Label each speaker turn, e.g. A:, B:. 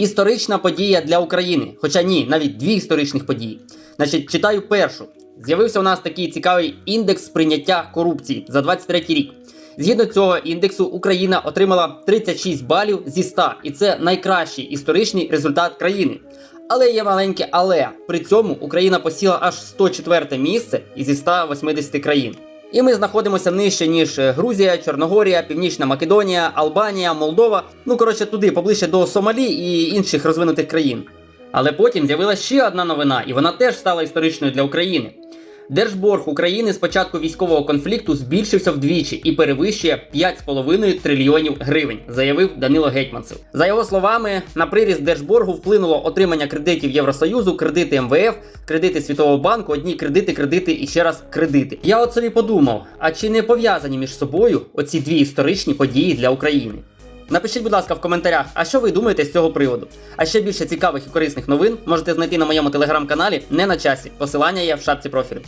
A: Історична подія для України. Хоча ні, навіть дві історичних події. Значить, читаю першу. З'явився у нас такий цікавий індекс сприйняття корупції за 23 рік. Згідно цього індексу, Україна отримала 36 балів зі 100, і це найкращий історичний результат країни. Але є маленьке але. При цьому Україна посіла аж 104 місце із 180 країн. І ми знаходимося нижче, ніж е, Грузія, Чорногорія, Північна Македонія, Албанія, Молдова. Ну коротше, туди, поближче до Сомалі і інших розвинутих країн. Але потім з'явилася ще одна новина, і вона теж стала історичною для України. Держборг України з початку військового конфлікту збільшився вдвічі і перевищує 5,5 трильйонів гривень, заявив Данило Гетьманцев. За його словами, на приріст держборгу вплинуло отримання кредитів Євросоюзу, кредити МВФ, кредити Світового банку, одні кредити, кредити і ще раз кредити. Я от собі подумав: а чи не пов'язані між собою оці дві історичні події для України? Напишіть, будь ласка, в коментарях, а що ви думаєте з цього приводу. А ще більше цікавих і корисних новин можете знайти на моєму телеграм-каналі не на часі. Посилання є в шапці профілю.